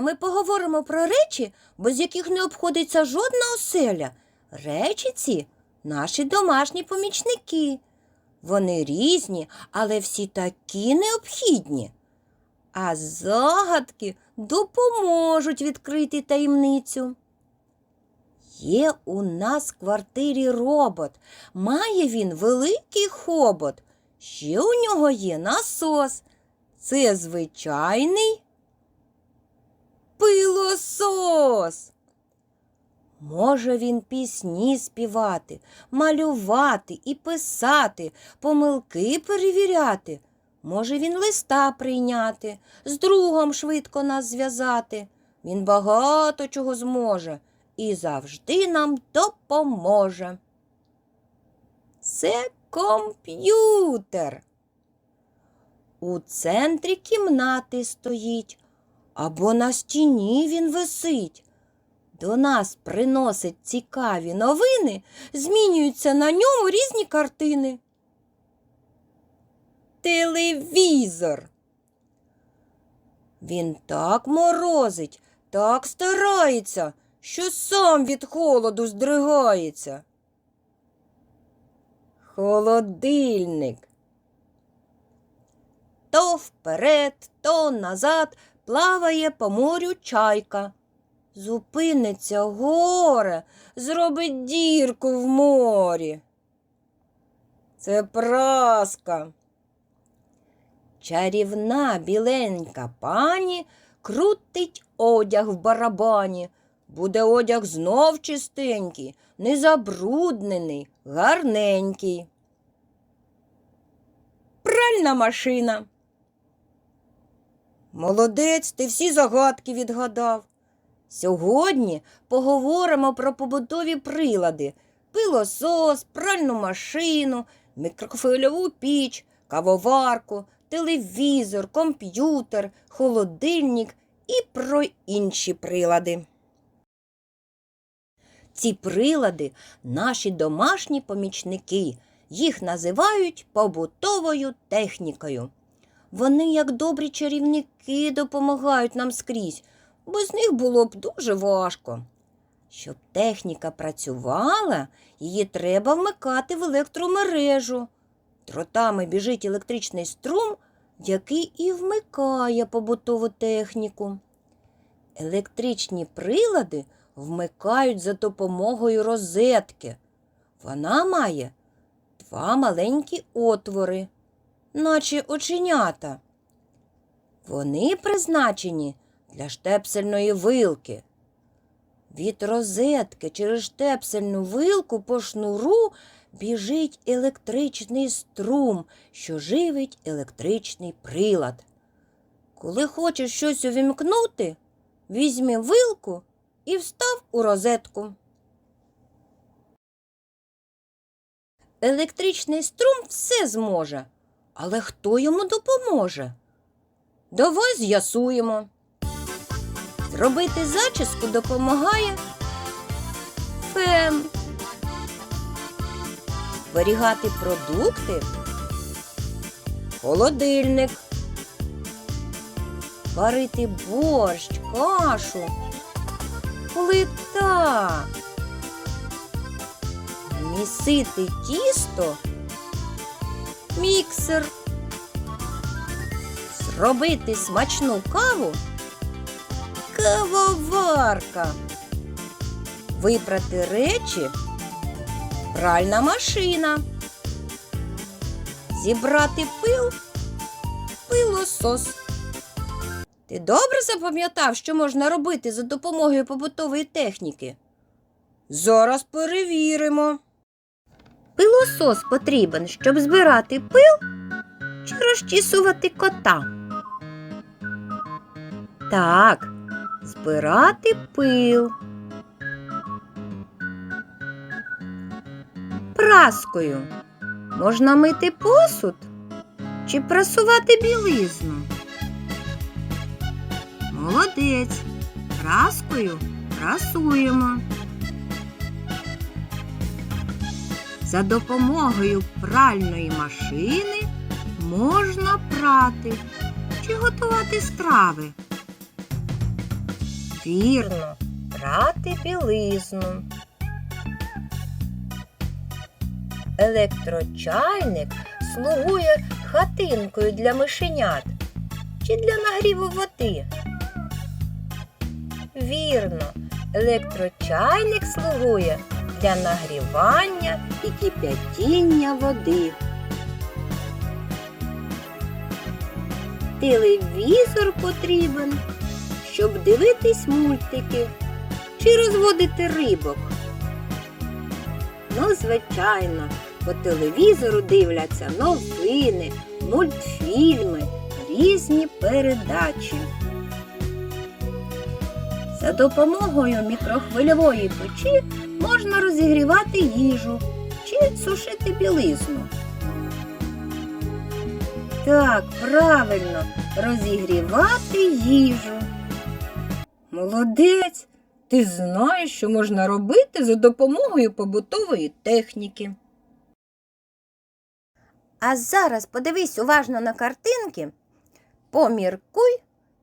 ми поговоримо про речі, без яких не обходиться жодна оселя. Речі ці наші домашні помічники. Вони різні, але всі такі необхідні. А загадки допоможуть відкрити таємницю. Є у нас в квартирі робот. Має він великий хобот. Ще у нього є насос. Це звичайний пилосос. Може він пісні співати, малювати і писати, помилки перевіряти. Може він листа прийняти, з другом швидко нас зв'язати. Він багато чого зможе і завжди нам допоможе. Це комп'ютер. У центрі кімнати стоїть, або на стіні він висить. До нас приносить цікаві новини, змінюються на ньому різні картини. Телевізор. Він так морозить, так старається, що сам від холоду здригається. Холодильник. То вперед, то назад плаває по морю чайка. Зупиниться горе, зробить дірку в морі. Це праска. Чарівна біленька пані крутить одяг в барабані. Буде одяг знов чистенький, незабруднений, гарненький. Пральна машина. Молодець, ти всі загадки відгадав. Сьогодні поговоримо про побутові прилади, пилосос, пральну машину, мікрохвильову піч, кавоварку, телевізор, комп'ютер, холодильник і про інші прилади. Ці прилади наші домашні помічники. Їх називають побутовою технікою. Вони, як добрі чарівники, допомагають нам скрізь. Без них було б дуже важко. Щоб техніка працювала, її треба вмикати в електромережу. Дротами біжить електричний струм, який і вмикає побутову техніку. Електричні прилади вмикають за допомогою розетки. Вона має два маленькі отвори, наче оченята. Вони призначені для штепсельної вилки. Від розетки через штепсельну вилку по шнуру біжить електричний струм, що живить електричний прилад. Коли хочеш щось увімкнути, візьми вилку і встав у розетку. Електричний струм все зможе, але хто йому допоможе? Давай з'ясуємо. Зробити зачіску допомагає фен. Зберігати продукти холодильник. Варити борщ, кашу, плита. Місити тісто, міксер. Зробити смачну каву кавоварка. Випрати речі пральна машина. Зібрати пил пилосос. Ти добре запам'ятав, що можна робити за допомогою побутової техніки? Зараз перевіримо. Пилосос потрібен, щоб збирати пил чи розчісувати кота. Так, збирати пил. Праскою можна мити посуд чи прасувати білизну. Молодець. Праскою прасуємо. За допомогою пральної машини можна прати чи готувати страви. Вірно, прати білизну. Електрочайник слугує хатинкою для мишенят чи для нагріву води. Вірно, електрочайник слугує для нагрівання і кип'ятіння води. Телевізор потрібен, щоб дивитись мультики чи розводити рибок. Ну, звичайно, по телевізору дивляться новини, мультфільми, різні передачі. За допомогою мікрохвильової печі можна розігрівати їжу чи сушити білизну. Так, правильно, розігрівати їжу. Молодець! Ти знаєш, що можна робити за допомогою побутової техніки. А зараз подивись уважно на картинки, поміркуй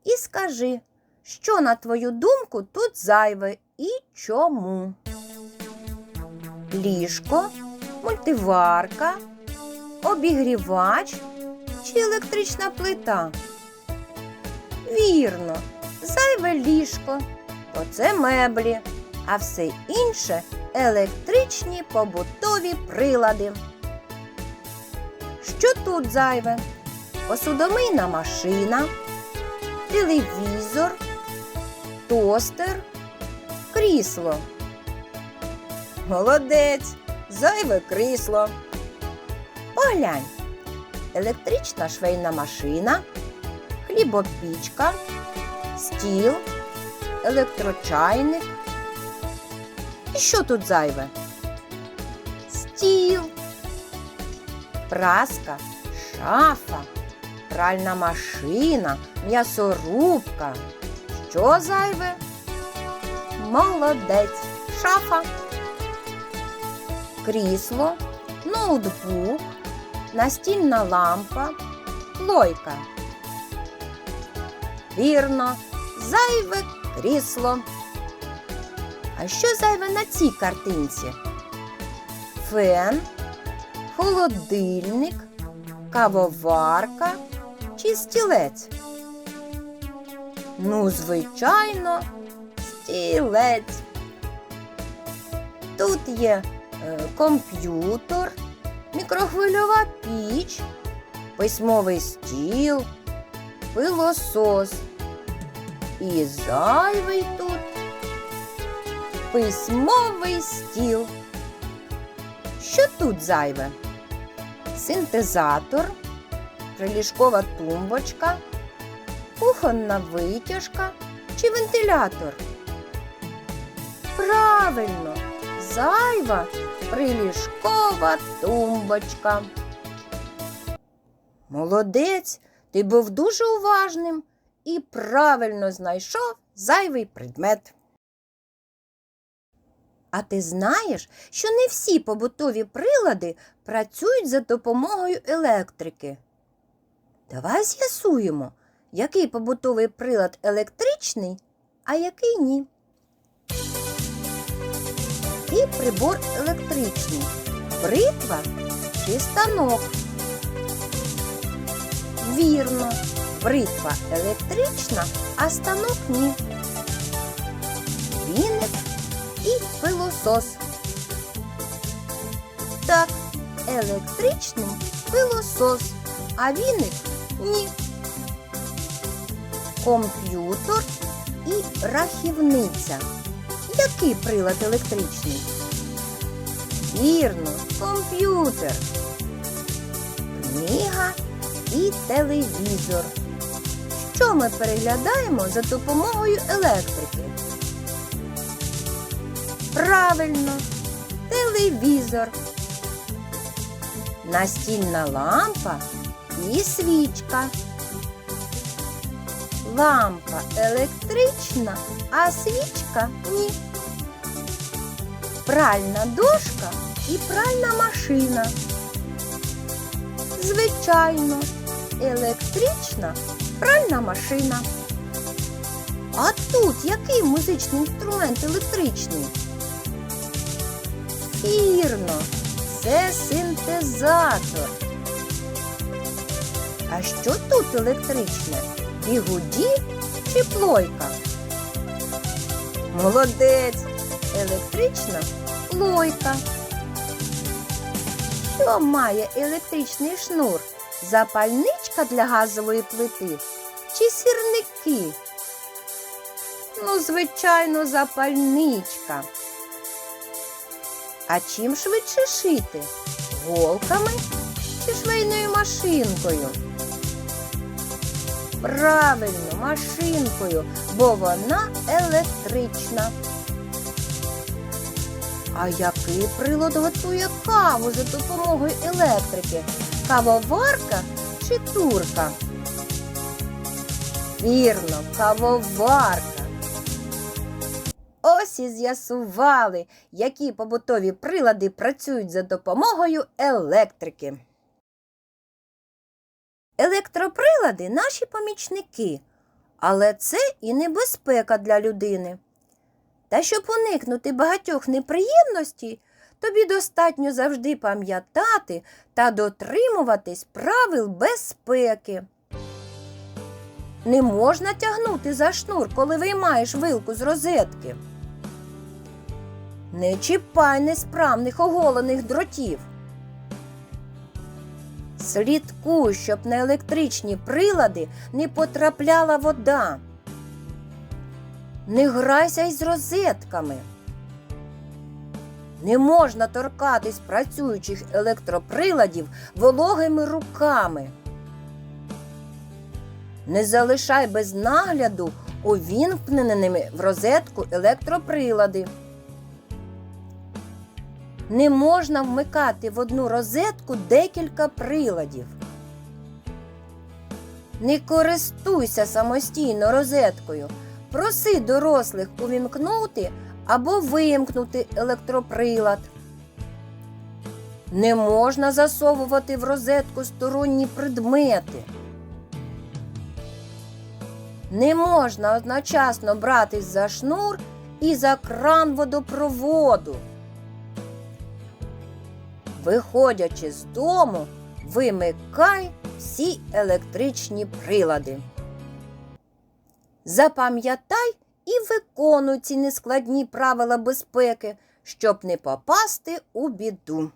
і скажи, що, на твою думку, тут зайве і чому. Ліжко, мультиварка, обігрівач чи електрична плита? Вірно, зайве ліжко, бо це меблі, а все інше електричні побутові прилади. Що тут зайве? Посудомийна машина, телевізор, тостер, крісло. Молодець, зайве крісло. Поглянь, електрична швейна машина, хлібопічка, стіл, електрочайник. І що тут зайве? Стіл, праска, шафа, пральна машина, м'ясорубка. Що зайве? Молодець, шафа, крісло, ноутбук, настільна лампа, плойка. Вірно, зайве крісло. А що зайве на цій картинці? Фен, холодильник, кавоварка чи стілець? Ну, звичайно, стілець. Тут є комп'ютер, мікрохвильова піч, письмовий стіл, пилосос. І зайвий тут письмовий стіл. Що тут зайве? Синтезатор, приліжкова тумбочка, кухонна витяжка чи вентилятор? Правильно, зайва приліжкова тумбочка. Молодець, ти був дуже уважним і правильно знайшов зайвий предмет. А ти знаєш, що не всі побутові прилади працюють за допомогою електрики? Давай з'ясуємо, який побутовий прилад електричний, а який ні. Який прибор електричний? Бритва чи станок? Вірно, бритва електрична, а станок ні. Віник і пилосос. Так, електричний пилосос, а віник ні. Комп'ютер і рахівниця. Який прилад електричний? Вірно, комп'ютер. Книга і телевізор. Що ми переглядаємо за допомогою електрики? Правильно, телевізор, настільна лампа і свічка. Лампа електрична, а свічка ні. Пральна дошка і пральна машина. Звичайно, електрична пральна машина. А тут який музичний інструмент електричний? Вірно, це синтезатор. А що тут електричне? Бігуді чи плойка? Молодець! Електрична плойка. Що має електричний шнур? Запальничка для газової плити чи сірники? Ну, звичайно, запальничка. А чим швидше шити? Голками чи швейною машинкою? Правильно, машинкою, бо вона електрична. А який прилад готує каву за допомогою електрики? Кавоварка чи турка? Вірно, кавоварка. Ось і з'ясували, які побутові прилади працюють за допомогою електрики. Електроприлади наші помічники, але це і небезпека для людини. Та щоб уникнути багатьох неприємностей, тобі достатньо завжди пам'ятати та дотримуватись правил безпеки. Не можна тягнути за шнур, коли виймаєш вилку з розетки. Не чіпай несправних оголених дротів. Слідкуй, щоб на електричні прилади не потрапляла вода. Не грайся із розетками. Не можна торкатись працюючих електроприладів вологими руками. Не залишай без нагляду увімкненими в розетку електроприлади. Не можна вмикати в одну розетку декілька приладів. Не користуйся самостійно розеткою. Проси дорослих увімкнути або вимкнути електроприлад. Не можна засовувати в розетку сторонні предмети. Не можна одночасно братись за шнур і за кран водопроводу. Виходячи з дому, вимикай всі електричні прилади. Запам'ятай і виконуй ці нескладні правила безпеки, щоб не попасти у біду.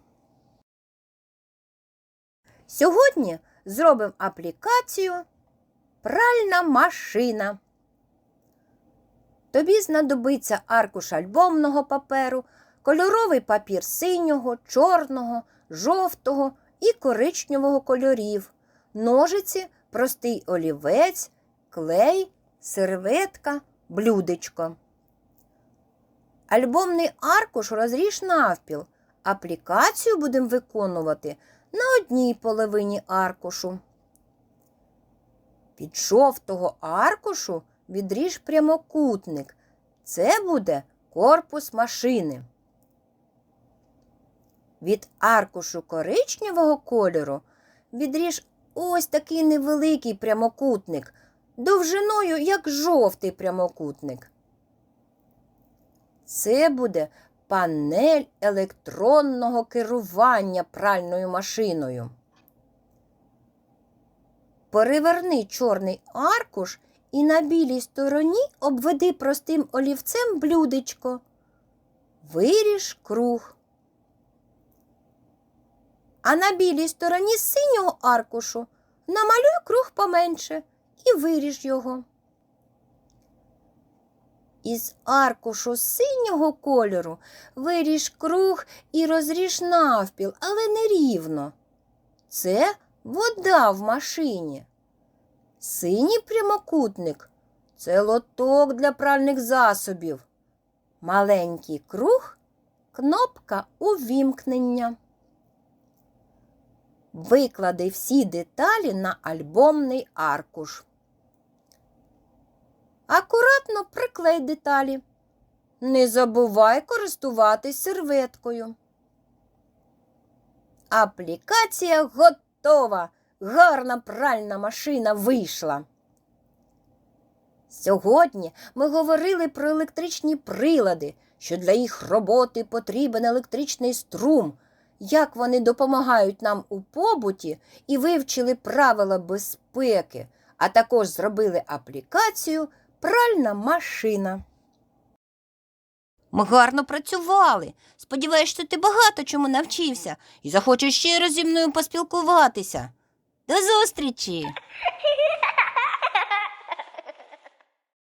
Сьогодні зробимо аплікацію Пральна машина. Тобі знадобиться аркуш альбомного паперу, кольоровий папір синього, чорного, жовтого і коричневого кольорів, ножиці, простий олівець, клей, серветка, блюдечко. Альбомний аркуш розріж навпіл. Аплікацію будемо виконувати на одній половині аркушу. Від жовтого аркушу відріж прямокутник. Це буде корпус машини. Від аркушу коричневого кольору відріж ось такий невеликий прямокутник, довжиною як жовтий прямокутник. Це буде панель електронного керування пральною машиною. Переверни чорний аркуш і на білій стороні обведи простим олівцем блюдечко. Виріж круг. А на білій стороні синього аркушу намалюй круг поменше і виріж його. Із аркушу синього кольору виріж круг і розріж навпіл, але не рівно. Це вода в машині. Синій прямокутник це лоток для пральних засобів. Маленький круг кнопка увімкнення. Виклади всі деталі на альбомний аркуш. Акуратно приклей деталі. Не забувай користуватись серветкою. Аплікація готова. Гарна пральна машина вийшла. Сьогодні ми говорили про електричні прилади, що для їх роботи потрібен електричний струм, як вони допомагають нам у побуті і вивчили правила безпеки, а також зробили аплікацію Пральна машина. Ми гарно працювали. Сподіваюсь, що ти багато чому навчився і захочеш ще раз зі мною поспілкуватися. До зустрічі!